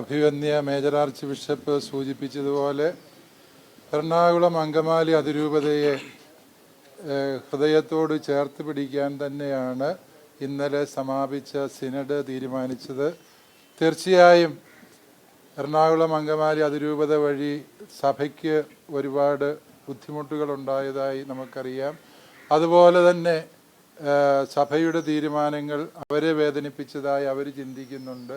അഭിവന്യ major arch bishop സൂചിപ്പിച്ചതുപോലെ എറണാകുളം അങ്കമാലി അതിരൂപതയെ ഹൃദയത്തോട് ചേർത്ത് പിടിക്കാൻ തന്നെയാണ് ഇന്നലെ സമാപിച്ച സിനഡ് തീരുമാനിച്ചത്. തീർച്ചയായും എറണാകുളം അങ്കമാലി അതിരൂപത വഴി സഭയ്ക്ക് ഒരുപാട് ബുദ്ധിമുട്ടുകൾ ഉണ്ടായതായി നമുക്കറിയാം. അതുപോലെ തന്നെ സഭയുടെ തീരുമാനങ്ങൾ അവരെ വേദനിപ്പിച്ചതായി അവർ ചിന്തിക്കുന്നുണ്ട്.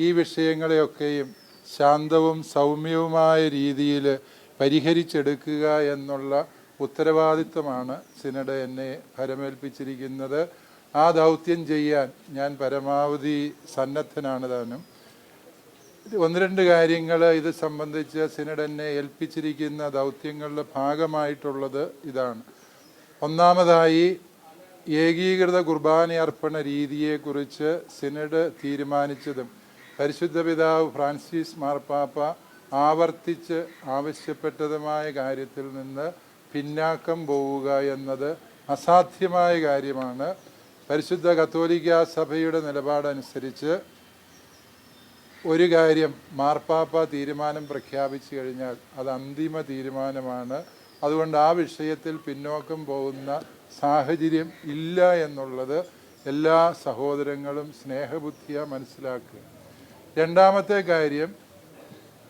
ഈ വിഷയങ്ങളെയൊക്കെയും ശാന്തവും സൗമ്യവുമായ രീതിയിൽ പരിഹരിച്ചെടുക്കുക എന്നുള്ള ഉത്തരവാദിത്വമാണ് സിനഡ് എന്നെ ഫരമേൽപ്പിച്ചിരിക്കുന്നത് ആ ദൗത്യം ചെയ്യാൻ ഞാൻ പരമാവധി സന്നദ്ധനാണ് താനും. ഒന്ന് രണ്ട് കാര്യങ്ങൾ ഇത് സംബന്ധിച്ച് സിനഡ് എന്നെ ഏൽപ്പിച്ചിരിക്കുന്ന ദൗത്യങ്ങളുടെ ഭാഗമായിട്ടുള്ളത് ഇതാണ്. ഒന്നാമതായി ഏകീകൃത കുർബാന അർപ്പണ രീതിയെക്കുറിച്ച് സിനഡ് തീരുമാനിച്ചതും പരിശുദ്ധ പിതാവ് ഫ്രാൻസിസ് മാർപ്പാപ്പ ആവർത്തിച്ച് ആവശ്യപ്പെട്ടതുമായ കാര്യത്തിൽ നിന്ന് പിന്നാക്കം പോവുക എന്നത് അസാധ്യമായ കാര്യമാണ്. പരിശുദ്ധ കത്തോലിക്ക സഭയുടെ നിലപാടനുസരിച്ച് ഒരു കാര്യം മാർപ്പാപ്പ തീരുമാനം പ്രഖ്യാപിച്ചു കഴിഞ്ഞാൽ അത് അന്തിമ തീരുമാനമാണ്. അതുകൊണ്ട് ആ വിഷയത്തിൽ പിന്നോക്കം പോകുന്ന സാഹചര്യം ഇല്ല എന്നുള്ളത് എല്ലാ സഹോദരങ്ങളും സ്നേഹബുദ്ധിയ മനസ്സിലാക്കുക. രണ്ടാമത്തെ കാര്യം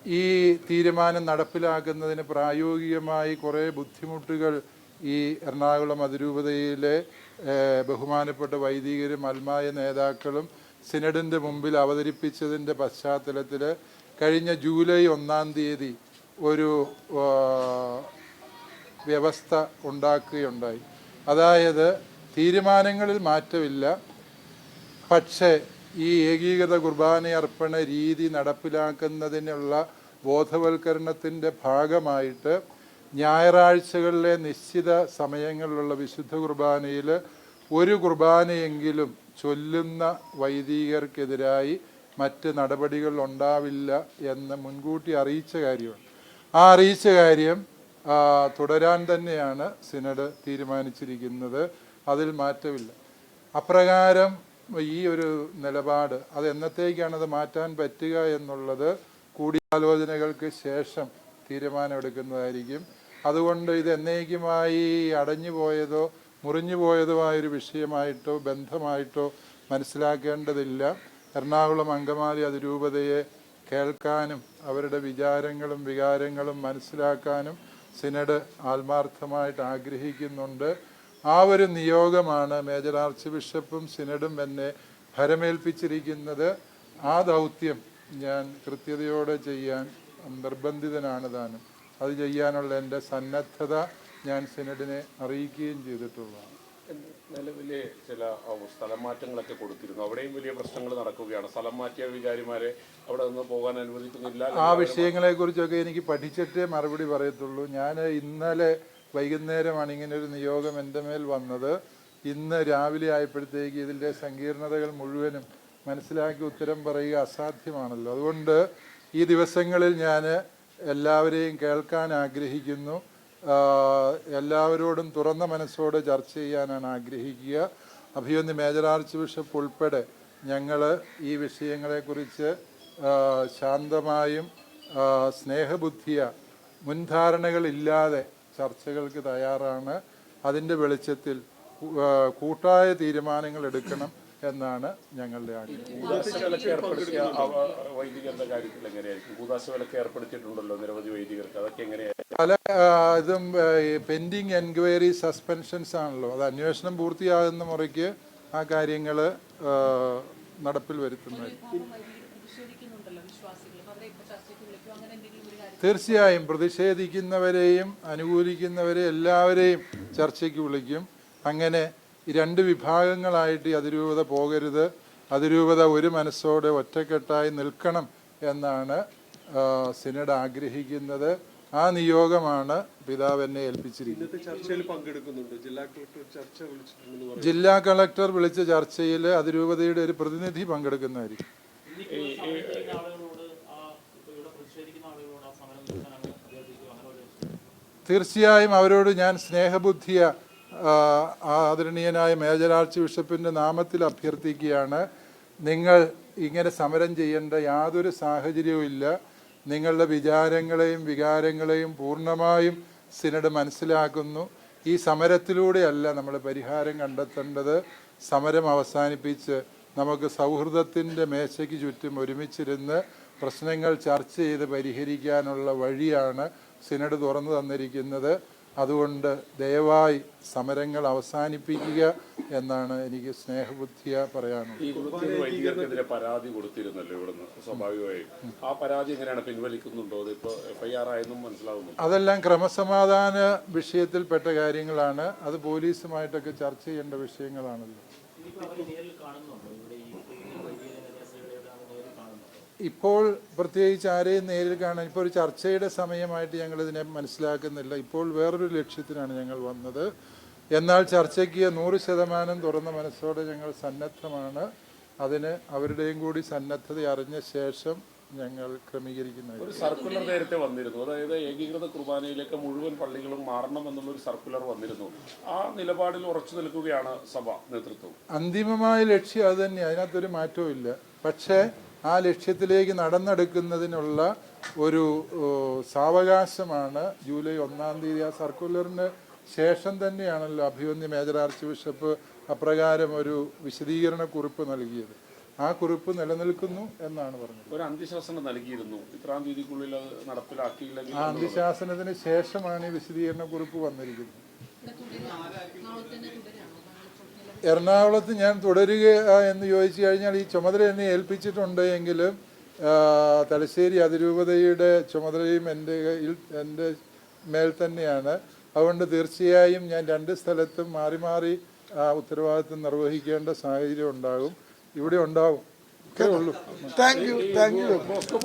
ഈ തീരുമാനം നടപ്പിലാക്കുന്നതിന് പ്രായോഗികമായി കുറേ ബുദ്ധിമുട്ടുകൾ ഈ എറണാകുളം അതിരൂപതയിലെ ബഹുമാനപ്പെട്ട വൈദികരും അൽമായ നേതാക്കളും സിനഡിന്റെ മുമ്പിൽ അവതരിപ്പിച്ചതിന്റെ പശ്ചാത്തലത്തിൽ കഴിഞ്ഞ ജൂലൈ ഒന്നാം തീയതി ഒരു വ്യവസ്ഥ ഉണ്ടാക്കുകയുണ്ടായി. അതായത് തീരുമാനങ്ങളിൽ മാറ്റമില്ല. പക്ഷേ ഈ ഏകീകൃത കുർബാന അർപ്പണ രീതി നടപ്പിലാക്കുന്നതിനുള്ള ബോധവൽക്കരണത്തിന്റെ ഭാഗമായിട്ട് ഞായറാഴ്ചകളിലെ നിശ്ചിത സമയങ്ങളിലുള്ള വിശുദ്ധ കുർബാനയിൽ ഒരു കുർബാനയെങ്കിലും ചൊല്ലുന്ന വൈദികർക്കെതിരായി മറ്റ് നടപടികൾ ഉണ്ടാവില്ല എന്ന് മുൻകൂട്ടി അറിയിച്ച കാര്യമാണ്. ആ അറിയിച്ച കാര്യം തുടരാൻ തന്നെയാണ് സിനഡ് തീരുമാനിച്ചിരിക്കുന്നത്. അതിൽ മാറ്റമില്ല. അപ്രകാരം ഈ ഒരു നിലപാട് അത് എന്നത്തേക്കാണ് അത് മാറ്റാൻ പറ്റുക എന്നുള്ളത് കൂടിയാലോചനകൾക്ക് ശേഷം തീരുമാനമെടുക്കുന്നതായിരിക്കും. അതുകൊണ്ട് ഇത് എന്നേക്കുമായി അടഞ്ഞു പോയതോ മുറിഞ്ഞു പോയതോ ആയൊരു വിഷയമായിട്ടോ ബന്ധമായിട്ടോ മനസ്സിലാക്കേണ്ടതില്ല. എറണാകുളം അങ്കമാലി അതിരൂപതയെ കേൾക്കാനും അവരുടെ വിചാരങ്ങളും വികാരങ്ങളും മനസ്സിലാക്കാനും സിനഡ് ആത്മാർത്ഥമായിട്ട് ആഗ്രഹിക്കുന്നുണ്ട്. ആ ഒരു നിയോഗമാണ് മേജർ ആർച്ച് ബിഷപ്പും സിനഡും എന്നെ ഭരമേൽപ്പിച്ചിരിക്കുന്നത്. ആ ദൗത്യം ഞാൻ കൃത്യതയോടെ ചെയ്യാൻ നിർബന്ധിതനാണ് താനും. അത് ചെയ്യാനുള്ള എന്റെ സന്നദ്ധത ഞാൻ സിനഡിനെ അറിയിക്കുകയും ചെയ്തിട്ടുള്ളതാണ്. നിലവിലെ ചില സ്ഥലം മാറ്റങ്ങളൊക്കെ കൊടുത്തിരുന്നു. അവിടെയും വലിയ പ്രശ്നങ്ങൾ നടക്കുകയാണ്. സ്ഥലം മാറ്റിയ വികാരിമാരെ അവിടെ നിന്ന് പോകാൻ അനുവദിക്കുന്നില്ല. ആ വിഷയങ്ങളെ കുറിച്ചൊക്കെ എനിക്ക് പഠിച്ചിട്ടേ മറുപടി പറയത്തുള്ളൂ. ഞാൻ ഇന്നലെ വൈകുന്നേരമാണ് ഇങ്ങനെ ഒരു നിയോഗം എന്റെ മേൽ വന്നത്. ഇന്ന് രാവിലെ ആയപ്പോഴത്തേക്ക് ഇതിന്റെ സങ്കീർണതകൾ മുഴുവനും മനസ്സിലാക്കി ഉത്തരം പറയുക അസാധ്യമാണല്ലോ. അതുകൊണ്ട് ഈ ദിവസങ്ങളിൽ ഞാൻ എല്ലാവരെയും കേൾക്കാൻ ആഗ്രഹിക്കുന്നു. എല്ലാവരോടും തുറന്ന മനസ്സോടെ ചർച്ച ചെയ്യാനാണ് ആഗ്രഹിക്കുക. അഭിയന്തി മേജർ ആർച്ച് ബിഷപ്പ് ഉൾപ്പെടെ ഞങ്ങൾ ഈ വിഷയങ്ങളെക്കുറിച്ച് ശാന്തമായും സ്നേഹബുദ്ധിയ മുൻധാരണകളില്ലാതെ ചർച്ചകൾക്ക് തയ്യാറാണ്. അതിന്റെ വെളിച്ചത്തിൽ കൂട്ടായ തീരുമാനങ്ങൾ എടുക്കണം എന്നാണ് ഞങ്ങളുടെ ആഗ്രഹം. ഏർപ്പെടുത്തിയിട്ടുണ്ടല്ലോ നിരവധി വൈദികർക്ക്. അതൊക്കെ എങ്ങനെയായിരിക്കും പല ഇതും പെൻഡിങ് എൻക്വയറി സസ്പെൻഷൻസ് ആണല്ലോ. അത് അന്വേഷണം പൂർത്തിയാകുന്ന മുറയ്ക്ക് ആ കാര്യങ്ങൾ നടപ്പിൽ വരുത്തുന്നത്. തീർച്ചയായും പ്രതിഷേധിക്കുന്നവരെയും അനുകൂലിക്കുന്നവരെ എല്ലാവരെയും ചർച്ചയ്ക്ക് വിളിക്കും. അങ്ങനെ രണ്ട് വിഭാഗങ്ങളായിട്ട് ഈ അതിരൂപത പോകരുത്. അതിരൂപത ഒരു മനസ്സോടെ ഒറ്റക്കെട്ടായി നിൽക്കണം എന്നാണ് സിനഡ് ആഗ്രഹിക്കുന്നത്. ആ നിയോഗമാണ് പിതാവ് എന്നെ ഏൽപ്പിച്ചിരിക്കുന്നത്. ഇന്നത്തെ ചർച്ചയിൽ പങ്കെടുക്കുന്നുണ്ട്. ജില്ലാ കളക്ടർ ചർച്ച വിളിച്ചിട്ടുണ്ടെന്ന് പറഞ്ഞു ജില്ലാ കളക്ടർ വിളിച്ച ചർച്ചയിൽ അതിരൂപതയുടെ ഒരു പ്രതിനിധി പങ്കെടുക്കുന്നതായിരിക്കും. തീർച്ചയായും അവരോട് ഞാൻ സ്നേഹബുദ്ധിയ ആ, ആദരണീയനായ മേജർ ആർച്ച് ബിഷപ്പിന്റെ നാമത്തിൽ അഭ്യർത്ഥിക്കുകയാണ്. നിങ്ങൾ ഇങ്ങനെ സമരം ചെയ്യേണ്ട യാതൊരു സാഹചര്യവും ഇല്ല നിങ്ങളുടെ വിചാരങ്ങളെയും വികാരങ്ങളെയും പൂർണമായും സിനഡ് മനസ്സിലാക്കുന്നു. ഈ സമരത്തിലൂടെയല്ല നമ്മൾ പരിഹാരം കണ്ടെത്തേണ്ടത്. സമരം അവസാനിപ്പിച്ച് നമുക്ക് സൗഹൃദത്തിന്റെ മേശയ്ക്ക് ചുറ്റും ഒരുമിച്ചിരുന്ന് പ്രശ്നങ്ങൾ ചർച്ച ചെയ്ത് പരിഹരിക്കാനുള്ള വഴിയാണ് സിനഡ് തുറന്നു തന്നിരിക്കുന്നത്. അതുകൊണ്ട് ദയവായി സമരങ്ങൾ അവസാനിപ്പിക്കുക എന്നാണ് എനിക്ക് സ്നേഹബുദ്ധിയ പറയാനുള്ളത്. പരാതി കൊടുത്തിരുന്നല്ലോ ഇവിടുന്ന് സ്വാഭാവികമായും. ആ പരാതി എങ്ങനെയാണ് പിൻവലിക്കുന്നുണ്ടോ? എഫ്ഐആർ ആയെന്നും മനസ്സിലാവുന്നു അതെല്ലാം ക്രമസമാധാന വിഷയത്തിൽപ്പെട്ട കാര്യങ്ങളാണ്. അത് പോലീസുമായിട്ടൊക്കെ ചർച്ച ചെയ്യേണ്ട വിഷയങ്ങളാണല്ലോ ഇനിയിപ്പോൾ അവരെ നേരിൽ കാണുന്നുണ്ടോ ഇവിടെ ഈ ഈ വൈദികരെ കന്യാസ്ത്രീകളെയൊക്കെ അവർ നേരിൽ കാണുന്നുണ്ടോ ഇപ്പോൾ പ്രത്യേകിച്ച് ആരെയും നേരിൽ കാണാൻ ഇപ്പോൾ ഒരു ചർച്ചയുടെ സമയമായിട്ട് ഞങ്ങളിതിനെ മനസ്സിലാക്കുന്നില്ല. ഇപ്പോൾ വേറൊരു ലക്ഷ്യത്തിനാണ് ഞങ്ങൾ വന്നത്. എന്നാൽ ചർച്ചയ്ക്ക് നൂറ് ശതമാനം തുറന്ന മനസ്സോടെ ഞങ്ങൾ സന്നദ്ധമാണ്. അതിന് അവരുടെയും കൂടി സന്നദ്ധത അറിഞ്ഞ ശേഷം ഞങ്ങൾ ക്രമീകരിക്കുന്നത് ഒരു സർക്കുലർ നേരത്തെ വന്നിരുന്നു. അതായത് ഏകീകൃത കുർബാനയിലേക്ക് മുഴുവൻ പള്ളികളും മാറണം എന്നുള്ളൊരു സർക്കുലർ വന്നിരുന്നു. ആ നിലപാടിൽ ഉറച്ചു നിൽക്കുകയാണ് സഭ നേതൃത്വം. അന്തിമമായ ലക്ഷ്യം അത് തന്നെ അതിനകത്തൊരു മാറ്റവും ഇല്ല. പക്ഷേ ആ ലക്ഷ്യത്തിലേക്ക് നടന്നെടുക്കുന്നതിനുള്ള ഒരു സാവകാശമാണ് ജൂലൈ ഒന്നാം തീയതി. ആ സർക്കുലറിന് ശേഷം തന്നെയാണല്ലോ അഭിമന്യ മേജർ ആർച്ച് ബിഷപ്പ് അപ്രകാരം ഒരു വിശദീകരണ കുറിപ്പ് നൽകിയത്. ആ കുറിപ്പ് നിലനിൽക്കുന്നു എന്നാണ് പറഞ്ഞത്. ഒരു അന്ത്യശാസനം നൽകിയിരുന്നു. ഇത്രാം തീയതിക്കുള്ളിൽ അത് നടപ്പിലാക്കിയില്ലെങ്കിൽ ആ അന്ത്യശാസനത്തിന് ശേഷമാണ് ഈ വിശദീകരണ കുറിപ്പ് വന്നിരിക്കുന്നത്. എറണാകുളത്ത് ഞാൻ തുടരുക എന്ന് ചോദിച്ചു കഴിഞ്ഞാൽ ഈ ചുമതല എന്നെ ഏൽപ്പിച്ചിട്ടുണ്ട് എങ്കിലും തലശ്ശേരി അതിരൂപതയുടെ ചുമതലയും എന്റെ എന്റെ മേൽ തന്നെയാണ്. അതുകൊണ്ട് തീർച്ചയായും ഞാൻ രണ്ട് സ്ഥലത്തും മാറി മാറി ആ ഉത്തരവാദിത്വം നിർവഹിക്കേണ്ട സാഹചര്യം ഉണ്ടാകും. ഇവിടെ ഉണ്ടാവും. Thank you thank you